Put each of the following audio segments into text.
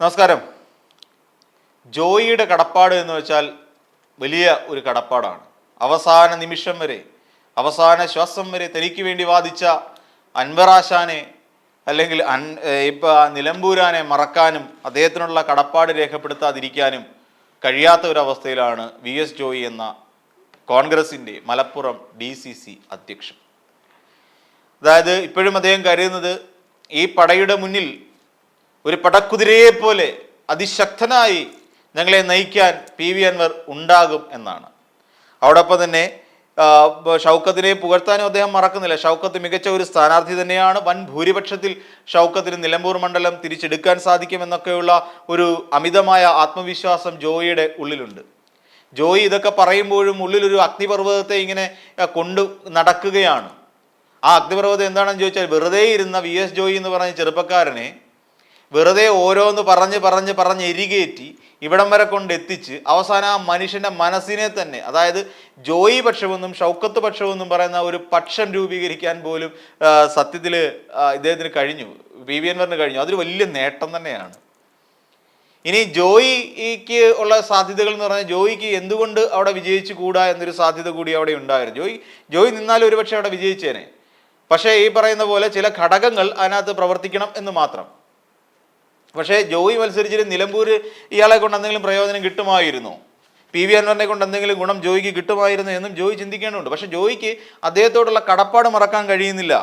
നമസ്കാരം. ജോയിയുടെ കടപ്പാട് എന്ന് വെച്ചാൽ വലിയ ഒരു കടപ്പാടാണ്. അവസാന നിമിഷം വരെ അവസാന ശ്വാസം വരെ തനിക്ക് വേണ്ടി വാദിച്ച അൻവറാശാനെ അല്ലെങ്കിൽ അൻ ഇപ്പം നിലമ്പൂരാനെ മറക്കാനും അദ്ദേഹത്തിനുള്ള കടപ്പാട് രേഖപ്പെടുത്താതിരിക്കാനും കഴിയാത്ത ഒരു അവസ്ഥയിലാണ് വി എസ് ജോയി എന്ന കോൺഗ്രസിന്റെ മലപ്പുറം ഡി സി സി അധ്യക്ഷൻ. അതായത് ഇപ്പോഴും അദ്ദേഹം കരുതുന്നത് ഈ പടയുടെ മുന്നിൽ ഒരു പടക്കുതിരയെ പോലെ അതിശക്തനായി ഞങ്ങളെ നയിക്കാൻ പി വി അൻവർ ഉണ്ടാകും എന്നാണ്. അതോടൊപ്പം തന്നെ ഷൗക്കത്തിനെ പുകഴ്ത്താനും അദ്ദേഹം മറക്കുന്നില്ല. ഷൗക്കത്ത് മികച്ച ഒരു സ്ഥാനാർത്ഥി തന്നെയാണ്. വൻ ഭൂരിപക്ഷത്തിൽ ഷൗക്കത്തിന് നിലമ്പൂർ മണ്ഡലം തിരിച്ചെടുക്കാൻ സാധിക്കുമെന്നൊക്കെയുള്ള ഒരു അമിതമായ ആത്മവിശ്വാസം ജോയിയുടെ ഉള്ളിലുണ്ട്. ജോയി ഇതൊക്കെ പറയുമ്പോഴും ഉള്ളിലൊരു അഗ്നിപർവതത്തെ ഇങ്ങനെ കൊണ്ടു നടക്കുകയാണ്. ആ അഗ്നിപർവതം എന്താണെന്ന് ചോദിച്ചാൽ വെറുതെ ഇരുന്ന വി എസ് ജോയി എന്ന് പറഞ്ഞ ചെറുപ്പക്കാരനെ വെറുതെ ഓരോന്ന് പറഞ്ഞ് പറഞ്ഞ് പറഞ്ഞ് എരികേറ്റി ഇവിടം വരെ കൊണ്ട് എത്തിച്ച് അവസാനം ആ മനുഷ്യന്റെ മനസ്സിനെ തന്നെ അതായത് ജോയി പക്ഷമെന്നും ഷൗക്കത്ത് പക്ഷമെന്നും പറയുന്ന ഒരു പക്ഷം രൂപീകരിക്കാൻ പോലും സത്യത്തിൽ ഇദ്ദേഹത്തിന് കഴിഞ്ഞു. പി വി എൻവറിന് കഴിഞ്ഞു. അതൊരു വലിയ നേട്ടം തന്നെയാണ്. ഇനി ജോയിക്ക് ഉള്ള സാധ്യതകൾ എന്ന് പറഞ്ഞാൽ ജോയിക്ക് എന്തുകൊണ്ട് അവിടെ വിജയിച്ചു കൂടാ എന്നൊരു സാധ്യത കൂടി അവിടെ ഉണ്ടായിരുന്നു. ജോയി ജോയി നിന്നാൽ ഒരുപക്ഷെ അവിടെ വിജയിച്ചേനെ. പക്ഷേ ഈ പറയുന്ന പോലെ ചില ഘടകങ്ങൾ അതിനകത്ത് പ്രവർത്തിക്കണം എന്ന് മാത്രം. പക്ഷേ ജോയി മത്സരിച്ചിട്ട് നിലമ്പൂർ ഇയാളെ കൊണ്ട് എന്തെങ്കിലും പ്രയോജനം കിട്ടുമായിരുന്നു. പി വി അൻവറിനെ കൊണ്ട് എന്തെങ്കിലും ഗുണം ജോയിക്ക് കിട്ടുമായിരുന്നു എന്നും ജോയി ചിന്തിക്കേണ്ടതുണ്ട്. പക്ഷേ ജോയിക്ക് അദ്ദേഹത്തോടുള്ള കടപ്പാട് മറക്കാൻ കഴിയുന്നില്ല.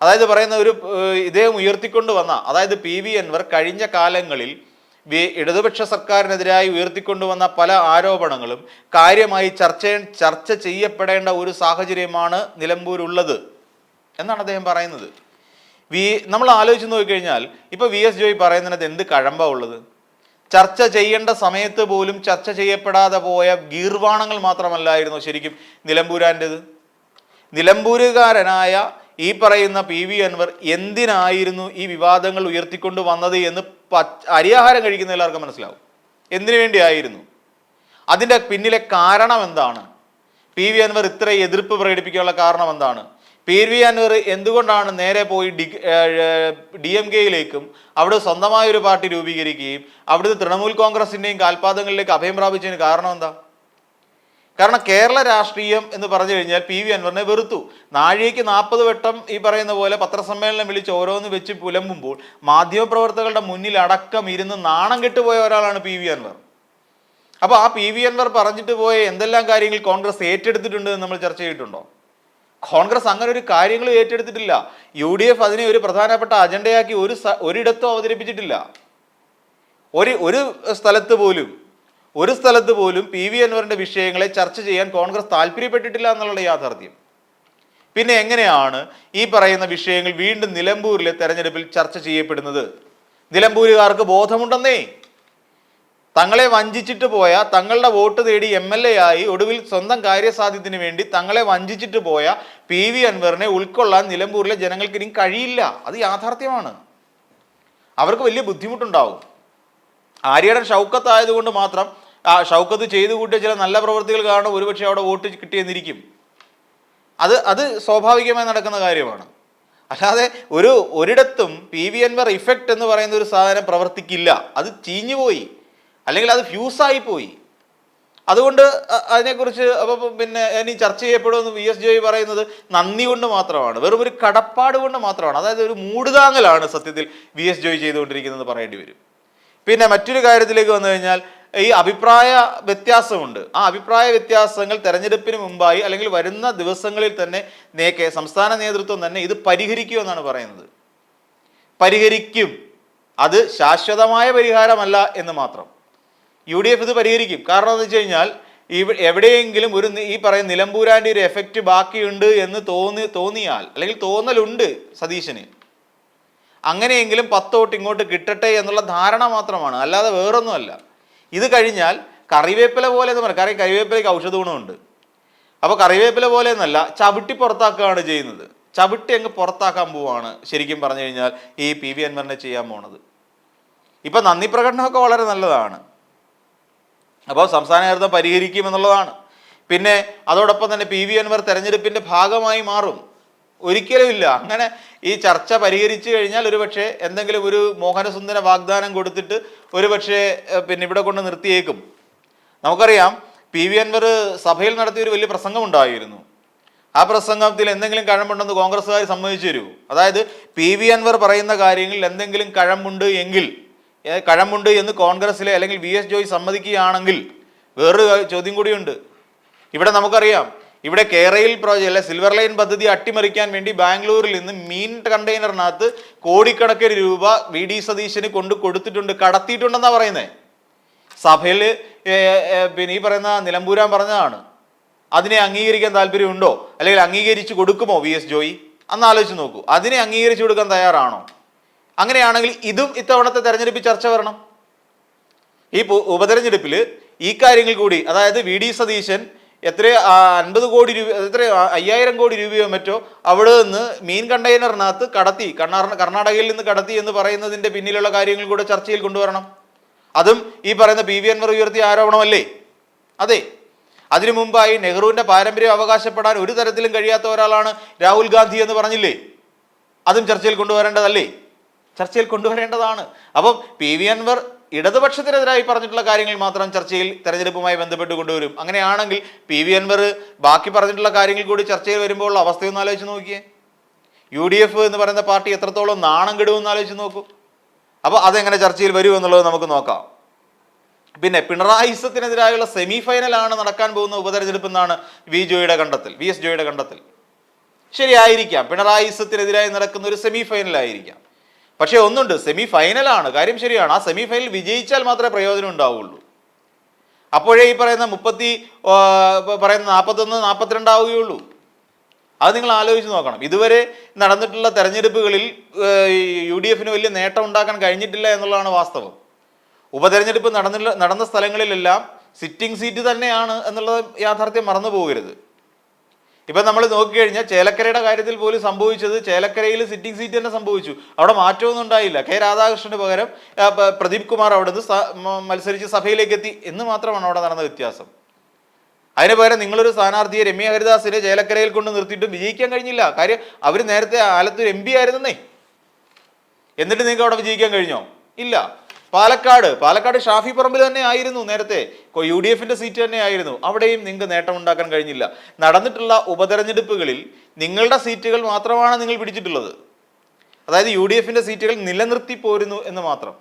അതായത് പറയുന്ന ഒരു ഇദ്ദേഹം ഉയർത്തിക്കൊണ്ട് വന്ന അതായത് പി വി അൻവർ കഴിഞ്ഞ കാലങ്ങളിൽ ഇടതുപക്ഷ സർക്കാരിനെതിരായി ഉയർത്തിക്കൊണ്ടുവന്ന പല ആരോപണങ്ങളും കാര്യമായി ചർച്ച ചർച്ച ചെയ്യപ്പെടേണ്ട ഒരു സാഹചര്യമാണ് നിലമ്പൂരുള്ളത് എന്നാണ് അദ്ദേഹം പറയുന്നത്. വി നമ്മൾ ആലോചിച്ച് നോക്കിക്കഴിഞ്ഞാൽ ഇപ്പോൾ വി എസ് ജോയ് പറയുന്നതിനകത്ത് എന്ത് കഴമ്പ ഉള്ളത്? ചർച്ച ചെയ്യേണ്ട സമയത്ത് പോലും ചർച്ച ചെയ്യപ്പെടാതെ പോയ ഗീർവാണങ്ങൾ മാത്രമല്ലായിരുന്നു ശരിക്കും നിലമ്പൂരാന്റെത്. നിലമ്പൂരുകാരനായ ഈ പറയുന്ന പി വി അൻവർ എന്തിനായിരുന്നു ഈ വിവാദങ്ങൾ ഉയർത്തിക്കൊണ്ട് വന്നത് എന്ന് അരിയാഹാരം കഴിക്കുന്ന എല്ലാവർക്കും മനസ്സിലാവും. എന്തിനു വേണ്ടിയായിരുന്നു? അതിന്റെ പിന്നിലെ കാരണം എന്താണ്? പി വി അൻവർ ഇത്ര എതിർപ്പ് പ്രകടിപ്പിക്കാനുള്ള കാരണം എന്താണ്? പി വി അൻവർ എന്തുകൊണ്ടാണ് നേരെ പോയി ഡി ഡി എം കെയിലേക്കും അവിടെ സ്വന്തമായ ഒരു പാർട്ടി രൂപീകരിക്കുകയും അവിടുത്തെ തൃണമൂൽ കോൺഗ്രസിന്റെയും കാൽപാദങ്ങളിലേക്ക് അഭയം പ്രാപിച്ചതിന് കാരണം എന്താ? കാരണം കേരള രാഷ്ട്രീയം എന്ന് പറഞ്ഞു കഴിഞ്ഞാൽ പി വി അൻവറിനെ വെറുത്തു. നാഴികയ്ക്ക് നാൽപ്പത് വട്ടം ഈ പറയുന്ന പോലെ പത്രസമ്മേളനം വിളിച്ച് ഓരോന്ന് വെച്ച് പുലമ്പുമ്പോൾ മാധ്യമപ്രവർത്തകരുടെ മുന്നിൽ അടക്കം ഇരുന്ന് നാണം കെട്ടുപോയ ഒരാളാണ് പി വി അൻവർ. അപ്പോൾ ആ പി വി അൻവർ പറഞ്ഞിട്ട് പോയ എന്തെല്ലാം കാര്യങ്ങൾ കോൺഗ്രസ് ഏറ്റെടുത്തിട്ടുണ്ട് എന്ന് നമ്മൾ ചർച്ച ചെയ്തിട്ടുണ്ടോ? കോൺഗ്രസ് അങ്ങനെ ഒരു കാര്യങ്ങളും ഏറ്റെടുത്തിട്ടില്ല. യു ഡി എഫ് അതിനെ ഒരു പ്രധാനപ്പെട്ട അജണ്ടയാക്കി ഒരു ഒരിടത്തും അവതരിപ്പിച്ചിട്ടില്ല. ഒരു ഒരു സ്ഥലത്ത് പോലും ഒരു സ്ഥലത്ത് പോലും പി വി അൻവറിന്റെ വിഷയങ്ങളെ ചർച്ച ചെയ്യാൻ കോൺഗ്രസ് താല്പര്യപ്പെട്ടിട്ടില്ല എന്നുള്ള യാഥാർത്ഥ്യം. പിന്നെ എങ്ങനെയാണ് ഈ പറയുന്ന വിഷയങ്ങൾ വീണ്ടും നിലമ്പൂരിലെ തെരഞ്ഞെടുപ്പിൽ ചർച്ച ചെയ്യപ്പെടുന്നത്? നിലമ്പൂരുകാർക്ക് ബോധമുണ്ടെന്നേ. തങ്ങളെ വഞ്ചിച്ചിട്ട് പോയ തങ്ങളുടെ വോട്ട് തേടി എം എൽ എ ആയി ഒടുവിൽ സ്വന്തം കാര്യസാധ്യത്തിന് വേണ്ടി തങ്ങളെ വഞ്ചിച്ചിട്ട് പോയ പി വി അൻവറിനെ ഉൾക്കൊള്ളാൻ നിലമ്പൂരിലെ ജനങ്ങൾക്ക് ഇനി കഴിയില്ല. അത് യാഥാർത്ഥ്യമാണ്. അവർക്ക് വലിയ ബുദ്ധിമുട്ടുണ്ടാവും. ആര്യയുടെ ഷൗക്കത്ത് ആയതുകൊണ്ട് മാത്രം ആ ഷൗക്കത്ത് ചെയ്തു കൂട്ടിയ ചില നല്ല പ്രവൃത്തികൾ കാരണം ഒരുപക്ഷെ അവിടെ വോട്ട് കിട്ടിയെന്നിരിക്കും. അത് അത് സ്വാഭാവികമായി നടക്കുന്ന കാര്യമാണ്. അല്ലാതെ ഒരു ഒരിടത്തും പി വി അൻവർ ഇഫക്റ്റ് എന്ന് പറയുന്ന ഒരു സാധനം പ്രവർത്തിക്കില്ല. അത് ചീഞ്ഞുപോയി. അല്ലെങ്കിൽ അത് ഫ്യൂസായി പോയി. അതുകൊണ്ട് അതിനെക്കുറിച്ച് പിന്നെ ഇനി ചർച്ച ചെയ്യപ്പെടുമെന്ന് വി എസ് ജോയി പറയുന്നത് നന്ദി കൊണ്ട് മാത്രമാണ്. വെറും ഒരു കടപ്പാട് കൊണ്ട് മാത്രമാണ്. അതായത് ഒരു മൂടുതാങ്ങലാണ് സത്യത്തിൽ വി എസ് ജോയി ചെയ്തുകൊണ്ടിരിക്കുന്നത് പറയേണ്ടി വരും. പിന്നെ മറ്റൊരു കാര്യത്തിലേക്ക് വന്നു കഴിഞ്ഞാൽ ഈ അഭിപ്രായ വ്യത്യാസമുണ്ട്. ആ അഭിപ്രായ വ്യത്യാസങ്ങൾ തെരഞ്ഞെടുപ്പിന് മുമ്പായി അല്ലെങ്കിൽ വരുന്ന ദിവസങ്ങളിൽ തന്നെ സംസ്ഥാന നേതൃത്വം തന്നെ ഇത് പരിഹരിക്കുമെന്നാണ് പറയുന്നത്. പരിഹരിക്കും. അത് ശാശ്വതമായ പരിഹാരമല്ല എന്ന് മാത്രം. യു ഡി എഫ് ഇത് പരിഹരിക്കും. കാരണം എന്ന് വെച്ച് കഴിഞ്ഞാൽ ഇവ- എവിടെയെങ്കിലും ഒരു ഈ പറയുന്ന നിലമ്പൂരാന്റെ ഒരു എഫക്റ്റ് ബാക്കിയുണ്ട് എന്ന് തോന്നി തോന്നിയാൽ അല്ലെങ്കിൽ തോന്നലുണ്ട് സതീശന്. അങ്ങനെയെങ്കിലും പത്ത് വോട്ട് ഇങ്ങോട്ട് കിട്ടട്ടെ എന്നുള്ള ധാരണ മാത്രമാണ്. അല്ലാതെ വേറൊന്നുമല്ല. ഇത് കഴിഞ്ഞാൽ കറിവേപ്പില പോലെ എന്ന് പറയാം. കാരണം കറിവേപ്പിലയ്ക്ക് ഔഷധ ഗുണമുണ്ട്. അപ്പോൾ കറിവേപ്പില പോലെ എന്നല്ല ചവിട്ടി പുറത്താക്കുകയാണ് ചെയ്യുന്നത്. ചവിട്ടി അങ്ങ് പുറത്താക്കാൻ പോവാണ്. ശരിക്കും പറഞ്ഞു കഴിഞ്ഞാൽ ഈ പി വി അൻവറിനെ ചെയ്യാൻ പോണത്. ഇപ്പം നന്ദി പ്രകടനമൊക്കെ വളരെ നല്ലതാണ്. അപ്പോൾ സംസ്ഥാന നേതൃത്വം പരിഹരിക്കും എന്നുള്ളതാണ് പിന്നെ അതോടൊപ്പം തന്നെ പി വി അൻവർ തെരഞ്ഞെടുപ്പിന്റെ ഭാഗമായി മാറും. ഒരിക്കലും ഇല്ല. അങ്ങനെ ഈ ചർച്ച പരിഹരിച്ചു കഴിഞ്ഞാൽ ഒരു പക്ഷേ എന്തെങ്കിലും ഒരു മോഹനസുന്ദര വാഗ്ദാനം കൊടുത്തിട്ട് ഒരു പക്ഷേ പിന്നെ ഇവിടെ കൊണ്ട് നിർത്തിയേക്കും. നമുക്കറിയാം പി വി അൻവർ സഭയിൽ നടത്തിയ ഒരു വലിയ പ്രസംഗം ഉണ്ടായിരുന്നു ആ പ്രസംഗത്തിൽ എന്തെങ്കിലും കഴമ്പുണ്ടെന്ന് കോൺഗ്രസ്സുകാർ സമ്മതിച്ചു തരൂ. അതായത് പി വി അൻവർ പറയുന്ന കാര്യങ്ങളിൽ എന്തെങ്കിലും കഴമ്പുണ്ട് എങ്കിൽ കഴമ്പുണ്ട് എന്ന് കോൺഗ്രസ്സിലെ അല്ലെങ്കിൽ വി എസ് ജോയ് സമ്മതിക്കുകയാണെങ്കിൽ വേറൊരു ചോദ്യം കൂടിയുണ്ട്. ഇവിടെ നമുക്കറിയാം ഇവിടെ കേരയിൽ പ്രോജക്റ്റ് അല്ലെ സിൽവർ ലൈൻ പദ്ധതി അട്ടിമറിക്കാൻ വേണ്ടി ബാംഗ്ലൂരിൽ നിന്ന് മീൻ കണ്ടെയ്നറിനകത്ത് കോടിക്കണക്കിന് രൂപ വി ഡി സതീശന് കൊണ്ട് കൊടുത്തിട്ടുണ്ട് കടത്തിയിട്ടുണ്ടെന്നാ പറയുന്നത് സഭയിൽ പിന്നെ ഈ പറയുന്ന നിലമ്പൂരാൻ പറഞ്ഞതാണ്. അതിനെ അംഗീകരിക്കാൻ താല്പര്യമുണ്ടോ? അല്ലെങ്കിൽ അംഗീകരിച്ചു കൊടുക്കുമോ വി എസ് ജോയി? അന്ന് ആലോചിച്ച് നോക്കൂ അതിനെ അംഗീകരിച്ചു കൊടുക്കാൻ തയ്യാറാണോ? അങ്ങനെയാണെങ്കിൽ ഇതും ഇത്തവണത്തെ തെരഞ്ഞെടുപ്പിൽ ചർച്ച വരണം. ഈ ഉപതെരഞ്ഞെടുപ്പിൽ ഈ കാര്യങ്ങൾ കൂടി അതായത് വി ഡി സതീശൻ എത്ര അൻപത് കോടി രൂപ എത്ര അയ്യായിരം കോടി രൂപയോ മറ്റോ അവിടെ നിന്ന് മീൻ കണ്ടെയ്നറിനകത്ത് കടത്തി കർണാടകയിൽ നിന്ന് കടത്തി എന്ന് പറയുന്നതിന്റെ പിന്നിലുള്ള കാര്യങ്ങൾ കൂടെ ചർച്ചയിൽ കൊണ്ടുവരണം. അതും ഈ പറയുന്ന പി വി അൻവർ ഉയർത്തിയ ആരോപണമല്ലേ? അതെ. അതിനു മുമ്പായി നെഹ്റുവിന്റെ പാരമ്പര്യം അവകാശപ്പെടാൻ ഒരു തരത്തിലും കഴിയാത്ത ഒരാളാണ് രാഹുൽ ഗാന്ധി എന്ന് പറഞ്ഞില്ലേ? അതും ചർച്ചയിൽ കൊണ്ടുവരേണ്ടതല്ലേ? ചർച്ചയിൽ കൊണ്ടുവരേണ്ടതാണ്. അപ്പം പി വി അൻവർ ഇടതുപക്ഷത്തിനെതിരായി പറഞ്ഞിട്ടുള്ള കാര്യങ്ങൾ മാത്രം ചർച്ചയിൽ തെരഞ്ഞെടുപ്പുമായി ബന്ധപ്പെട്ട് കൊണ്ടുവരും. അങ്ങനെയാണെങ്കിൽ പി വി അൻവർ ബാക്കി പറഞ്ഞിട്ടുള്ള കാര്യങ്ങൾ കൂടി ചർച്ചയിൽ വരുമ്പോൾ ഉള്ള അവസ്ഥയൊന്ന് ആലോചിച്ച് നോക്കിയേ. യു ഡി എഫ് എന്ന് പറയുന്ന പാർട്ടി എത്രത്തോളം നാണം കെടുമെന്ന് ആലോചിച്ച് നോക്കൂ. അപ്പോൾ അതെങ്ങനെ ചർച്ചയിൽ വരും എന്നുള്ളത് നമുക്ക് നോക്കാം. പിന്നെ പിണറായി ഇസത്തിനെതിരായുള്ള സെമി ഫൈനലാണ് നടക്കാൻ പോകുന്ന ഉപതെരഞ്ഞെടുപ്പ് എന്നാണ് വി ജോയുടെ കണ്ടെത്തൽ വി എസ് ജോയുടെ കണ്ടെത്തൽ. ശരിയായിരിക്കാം പിണറായി ഇസത്തിനെതിരായി നടക്കുന്ന ഒരു സെമി ഫൈനലായിരിക്കാം പക്ഷേ ഒന്നുണ്ട് സെമി ഫൈനലാണ് കാര്യം ശരിയാണ് ആ സെമി ഫൈനൽ വിജയിച്ചാൽ മാത്രമേ പ്രയോജനം ഉണ്ടാവുള്ളൂ. അപ്പോഴേ ഈ പറയുന്ന മുപ്പത്തി പറയുന്ന നാൽപ്പത്തൊന്ന് നാൽപ്പത്തിരണ്ടാവുകയുള്ളൂ അത് നിങ്ങൾ ആലോചിച്ച് നോക്കണം. ഇതുവരെ നടന്നിട്ടുള്ള തെരഞ്ഞെടുപ്പുകളിൽ യു ഡി എഫിന് വലിയ നേട്ടം ഉണ്ടാക്കാൻ കഴിഞ്ഞിട്ടില്ല എന്നുള്ളതാണ് വാസ്തവം. ഉപതെരഞ്ഞെടുപ്പ് നടന്നില്ല നടന്ന സ്ഥലങ്ങളിലെല്ലാം സിറ്റിംഗ് സീറ്റ് തന്നെയാണ് എന്നുള്ളത് യാഥാർത്ഥ്യം മറന്നു പോകരുത് ഇപ്പം നമ്മൾ നോക്കിക്കഴിഞ്ഞാൽ ചേലക്കരയുടെ കാര്യത്തിൽ പോലും സംഭവിച്ചത് ചേലക്കരയിൽ സിറ്റിംഗ് സീറ്റ് തന്നെ സംഭവിച്ചു. അവിടെ മാറ്റമൊന്നും ഉണ്ടായില്ല. കെ രാധാകൃഷ്ണന് പകരം പ്രദീപ് കുമാർ അവിടെ നിന്ന് മത്സരിച്ച് സഭയിലേക്ക് എത്തി എന്ന് മാത്രമാണ് അവിടെ നടന്ന വ്യത്യാസം. അതിന് പകരം നിങ്ങളൊരു സ്ഥാനാർത്ഥിയെ രമ്യ ഹരിദാസിനെ ചേലക്കരയിൽ കൊണ്ട് നിർത്തിയിട്ട് വിജയിക്കാൻ കഴിഞ്ഞില്ല. കാര്യം അവർ നേരത്തെ ആലത്തൂർ എം പി ആയിരുന്നേ എന്നിട്ട് നിങ്ങൾക്ക് അവിടെ വിജയിക്കാൻ കഴിഞ്ഞോ? ഇല്ല. പാലക്കാട് പാലക്കാട് ഷാഫി പറമ്പിൽ തന്നെ ആയിരുന്നു നേരത്തെ. യു ഡി എഫിന്റെ സീറ്റ് തന്നെ ആയിരുന്നു. അവിടെയും നിങ്ങൾക്ക് നേട്ടം ഉണ്ടാക്കാൻ കഴിഞ്ഞില്ല. നടന്നിട്ടുള്ള ഉപതെരഞ്ഞെടുപ്പുകളിൽ നിങ്ങളുടെ സീറ്റുകൾ മാത്രമാണ് നിങ്ങൾ പിടിച്ചിട്ടുള്ളത്. അതായത് യു ഡി എഫിന്റെ സീറ്റുകൾ നിലനിർത്തി പോരുന്നു എന്ന് മാത്രം.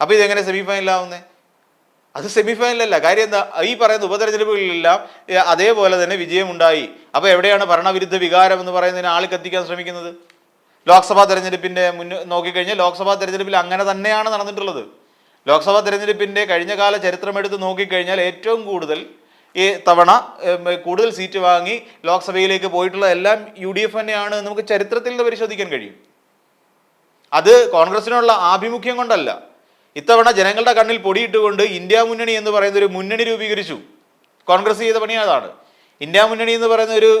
അപ്പോൾ ഇതെങ്ങനെ സെമി ഫൈനലാവുന്നേ അത് സെമിഫൈനലല്ല. കാര്യം എന്താ? ഈ പറയുന്ന ഉപതെരഞ്ഞെടുപ്പുകളിലെല്ലാം അതേപോലെ തന്നെ വിജയമുണ്ടായി. അപ്പോൾ എവിടെയാണ് ഭരണവിരുദ്ധ വികാരം എന്ന് പറയുന്നതിന് ആൾ കത്തിക്കാൻ ശ്രമിക്കുന്നത്? ലോക്സഭാ തെരഞ്ഞെടുപ്പിന്റെ മുന്ന് നോക്കിക്കഴിഞ്ഞാൽ ലോക്സഭാ തെരഞ്ഞെടുപ്പിൽ അങ്ങനെ തന്നെയാണ് നടന്നിട്ടുള്ളത്. ലോക്സഭാ തെരഞ്ഞെടുപ്പിന്റെ കഴിഞ്ഞ കാല ചരിത്രം എടുത്ത് നോക്കിക്കഴിഞ്ഞാൽ ഏറ്റവും കൂടുതൽ ഈ തവണ കൂടുതൽ സീറ്റ് വാങ്ങി ലോക്സഭയിലേക്ക് പോയിട്ടുള്ള എല്ലാം യു ഡി എഫ് തന്നെയാണ് നമുക്ക് ചരിത്രത്തിൽ നിന്ന് പരിശോധിക്കാൻ കഴിയും. അത് കോൺഗ്രസിനുള്ള ആഭിമുഖ്യം കൊണ്ടല്ല. ഇത്തവണ ജനങ്ങളുടെ കണ്ണിൽ പൊടിയിട്ടുകൊണ്ട് ഇന്ത്യ മുന്നണി എന്ന് പറയുന്ന ഒരു മുന്നണി രൂപീകരിച്ചു. കോൺഗ്രസ് ചെയ്ത പണി അതാണ്. ഇന്ത്യ മുന്നണി എന്ന് പറയുന്ന ഒരു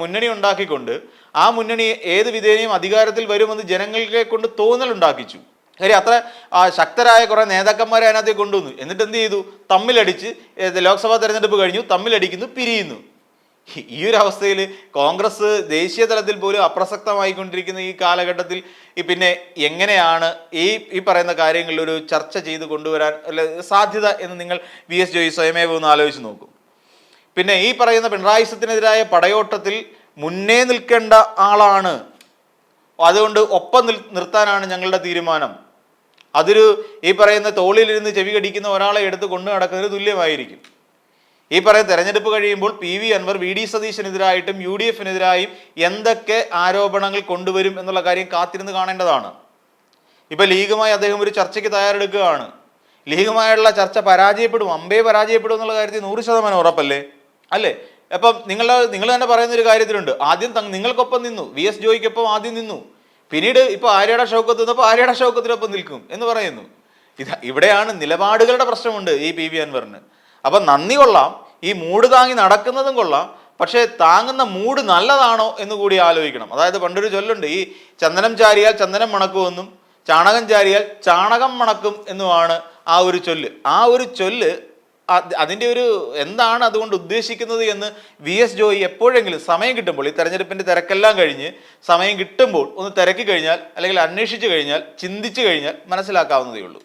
മുന്നണി ഉണ്ടാക്കിക്കൊണ്ട് ആ മുന്നണി ഏത് വിധേനയും അധികാരത്തിൽ വരുമെന്ന് ജനങ്ങളെ കൊണ്ട് തോന്നലുണ്ടാക്കിച്ചു കാര്യം അത്ര ശക്തരായ കുറേ നേതാക്കന്മാരെ അതിനകത്തേക്ക് കൊണ്ടുവന്നു. എന്നിട്ട് എന്ത് ചെയ്തു? തമ്മിലടിച്ച് ലോക്സഭാ തെരഞ്ഞെടുപ്പ് കഴിഞ്ഞു തമ്മിലടിക്കുന്നു പിരിയുന്നു. ഈ- ഒരു അവസ്ഥയിൽ കോൺഗ്രസ് ദേശീയ തലത്തിൽ പോലും അപ്രസക്തമായിക്കൊണ്ടിരിക്കുന്ന ഈ കാലഘട്ടത്തിൽ പിന്നെ എങ്ങനെയാണ് ഈ ഈ പറയുന്ന കാര്യങ്ങളിൽ ഒരു ചർച്ച ചെയ്ത് കൊണ്ടുവരാൻ അല്ല സാധ്യത എന്ന് നിങ്ങൾ വി. എസ്. ജോയി സ്വയമേവ ഒന്ന് ആലോചിച്ച് നോക്കും. പിന്നെ ഈ പറയുന്ന പിണറായിസത്തിനെതിരായ പടയോട്ടത്തിൽ മുന്നേ നിൽക്കേണ്ട ആളാണ്. അതുകൊണ്ട് ഒപ്പം നിർത്താനാണ് ഞങ്ങളുടെ തീരുമാനം. അതൊരു ഈ പറയുന്ന തോളിലിരുന്ന് ചെവി കടിക്കുന്ന ഒരാളെ എടുത്ത് കൊണ്ടു നടക്കുന്നതിന് തുല്യമായിരിക്കും. ഈ പറയുന്ന തെരഞ്ഞെടുപ്പ് കഴിയുമ്പോൾ P V Anvar V D സതീശനെതിരായിട്ടും U D എഫിനെതിരായും എന്തൊക്കെ ആരോപണങ്ങൾ കൊണ്ടുവരും എന്നുള്ള കാര്യം കാത്തിരുന്ന് കാണേണ്ടതാണ്. ഇപ്പൊ ലീഗുമായി അദ്ദേഹം ഒരു ചർച്ചയ്ക്ക് തയ്യാറെടുക്കുകയാണ്. ലീഗുമായുള്ള ചർച്ച പരാജയപ്പെടും അമ്പേ പരാജയപ്പെടും എന്നുള്ള കാര്യത്തിൽ നൂറ് ശതമാനം ഉറപ്പല്ലേ? അല്ലേ? അപ്പം നിങ്ങൾ നിങ്ങൾ തന്നെ പറയുന്ന ഒരു കാര്യത്തിലുണ്ട്. ആദ്യം നിങ്ങൾക്കൊപ്പം നിന്നു. വി എസ് ജോയിക്കൊപ്പം ആദ്യം നിന്നു. പിന്നീട് ഇപ്പൊ ആര്യയുടെ ഷൗക്കത്ത് നിന്നപ്പോൾ ആര്യയുടെ ഷൗക്കത്തിനൊപ്പം നിൽക്കും എന്ന് പറയുന്നു. ഇത് ഇവിടെയാണ് നിലപാടുകളുടെ പ്രശ്നമുണ്ട് ഈ പി വി അൻവറിന്. അപ്പം നന്ദി കൊള്ളാം. ഈ മൂട് താങ്ങി നടക്കുന്നതും കൊള്ളാം. പക്ഷേ താങ്ങുന്ന മൂട് നല്ലതാണോ എന്ന് കൂടി ആലോചിക്കണം. അതായത് പണ്ടൊരു ചൊല്ലുണ്ട് ഈ ചന്ദനം ചാരിയാൽ ചന്ദനം മണക്കുമെന്നും ചാണകം ചാരിയാൽ ചാണകം മണക്കും എന്നുമാണ് ആ ഒരു ചൊല്ല്. ആ ഒരു ചൊല്ല് അതിന്റെ ഒരു എന്താണ് അതുകൊണ്ട് ഉദ്ദേശിക്കുന്നത് എന്ന് വി എസ് ജോയി എപ്പോഴെങ്കിലും സമയം കിട്ടുമ്പോൾ ഈ തെരഞ്ഞെടുപ്പിന്റെ തിരക്കെല്ലാം കഴിഞ്ഞ് സമയം കിട്ടുമ്പോൾ ഒന്ന് തിരക്കി കഴിഞ്ഞാൽ അല്ലെങ്കിൽ അന്വേഷിച്ച് കഴിഞ്ഞാൽ ചിന്തിച്ചു കഴിഞ്ഞാൽ മനസ്സിലാക്കാവുന്നതേ ഉള്ളൂ.